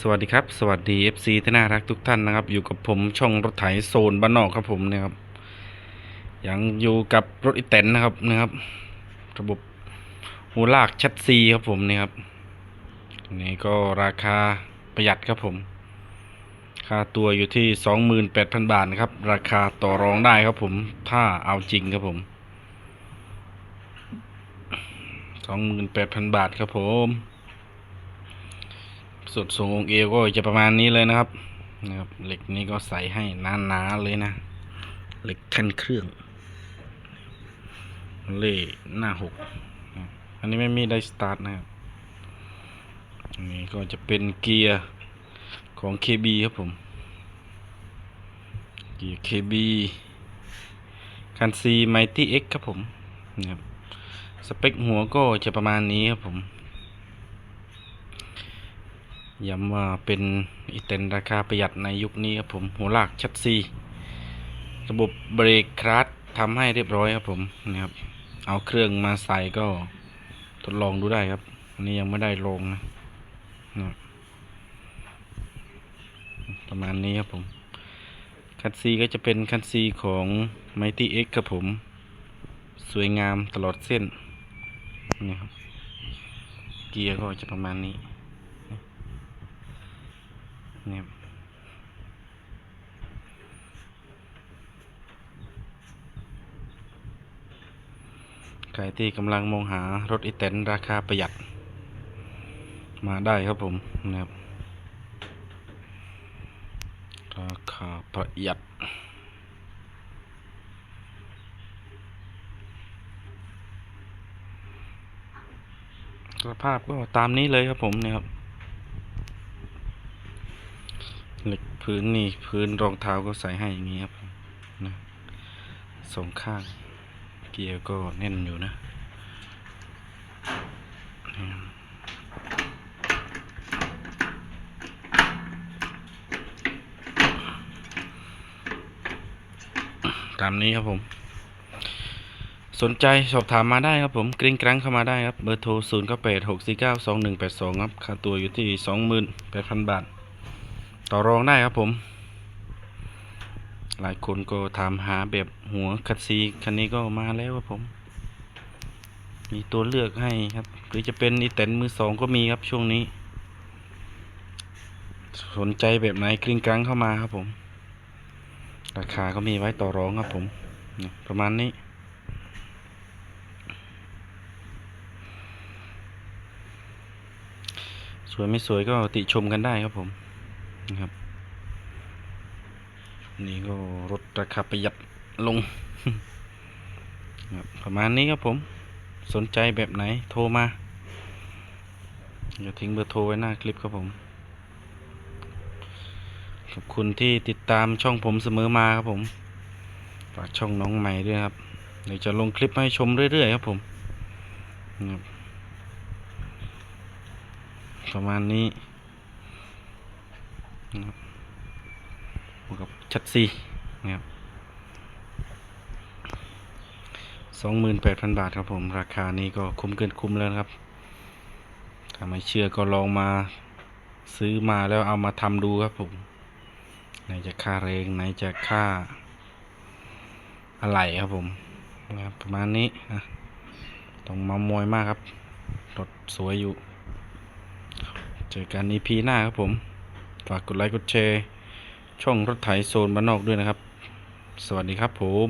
สวัสดีครับ สวัสดี FC ที่น่ารักทุกท่านนะครับ อยู่กับผมช่องรถไถโซนบ้านนอกครับผมเนี่ยครับยังอยู่กับรถอีแตนนะครับนะครับ ระบบหูลากชัดซีครับผมนี่ครับนี่ก็ราคาประหยัดครับผม ค่าตัวอยู่ที่ 28,000 บาทนะครับ ราคาต่อรองได้ครับผม ถ้าเอาจริงครับผม 28,000 บาทครับผม สุดทรงองเอวก็จะประมาณนี้เลยนะครับนะครับเหล็กนี้ก็ใส่ให้หนาๆเลยนะ เหล็กแท่นเครื่อง เล่หน้าหกนะอันนี้ไม่มีได้สตาร์ทนะครับนนี้ก็จะเป็นเกียร์ของ KB ครับผม เกียร์ KB คันซีไมตี้ X ครับผมนะครับสเปคหัวก็จะประมาณนี้ครับผม ย้ำว่าเป็นอีเตนราคาประหยัดในยุคนี้ครับผมหัวลากชัดซีระบบเบรกคลัตช์ทำให้เรียบร้อยครับผมนะครับเอาเครื่องมาใส่ก็ทดลองดูได้ครับอันนี้ยังไม่ได้ลงนะนะประมาณนี้ครับผมคันซีก็จะเป็นคันซีของ Mighty X ครับผม สวยงามตลอดเส้นนี่ครับเกียร์ก็จะประมาณนี้ นี่ใครที่กำลังมองหารถอีแตนราคาประหยัด มาได้ครับผมนะครับ ราคาประหยัดสภาพก็ตามนี้เลยครับผมนี่ยครับ เหล็กพื้นนี่พื้นรองเท้าก็ใส่ให้อย่างนี้ครับนะสองข้าง เกียร์ก็แน่นอยู่นะตามนี้ครับผม สนใจสอบถามมาได้ครับผมกริ้งกรังเข้ามาได้ครับ เบอร์โทร 0 9 8 6 4 9 2 1 8 2 ครับ ค่าตัวอยู่ที่ 28,000 บาท ต่อรองได้ครับผม หลายคนก็ถามหาแบบหัวคัดซีคันนี้ก็มาแล้วครับผม มีตัวเลือกให้ครับ หรือจะเป็นอีแตนมือสองก็มีครับช่วงนี้ สนใจแบบไหนกลิ้งกลางเข้ามาครับผม ราคาก็มีไว้ต่อรองครับผม ประมาณนี้สวยไม่สวยก็ติชมกันได้ครับผม นะครับ นี่ก็ลดราคาประหยัดลงครับประมาณนี้ครับผมสนใจแบบไหนโทรมาอย่าทิ้งเบอร์โทรไว้หน้าคลิปครับผม ขอบคุณที่ติดตามช่องผมเสมอมาครับผม ฝากช่องน้องใหม่ด้วยครับ เดี๋ยวจะลงคลิปให้ชมเรื่อยๆครับผมประมาณนี้ นะครับบวกกับชัดซีนะครับสองหมื่นแปดพันบาทครับผม ราคานี้ก็คุ้มเกินคุ้มแล้วครับ ถ้าไม่เชื่อก็ลองมาซื้อมาแล้วเอามาทำดูครับผม ไหนจะค่าแรงไหนจะค่าอะไรครับผมนะครับประมาณนี้นะต้องมามวยมากครับรถสวยอยู่ เจอกันอีพีหน้าครับผม ฝากกดไลค์กดแชร์ ช่องรถไถโซนบ้านนอกด้วยนะครับ สวัสดีครับผม